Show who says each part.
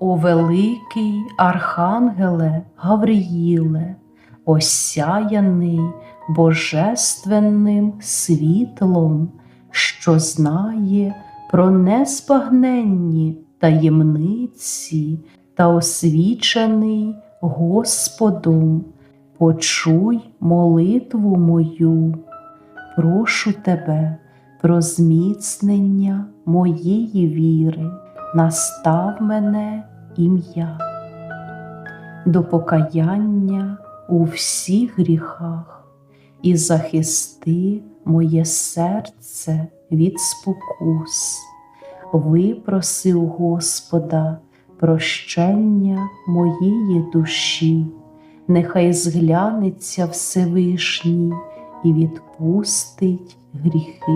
Speaker 1: О великий Архангеле Гавриїле, осяяний божественним світлом, що знає про неспагненні таємниці та освічений Господом, почуй молитву мою, прошу тебе про зміцнення моєї віри, настав мене ім'я. До покаяння у всіх гріхах і захисти моє серце від спокус. Випроси у Господа прощення моєї душі, нехай зглянеться Всевишній і відпустить гріхи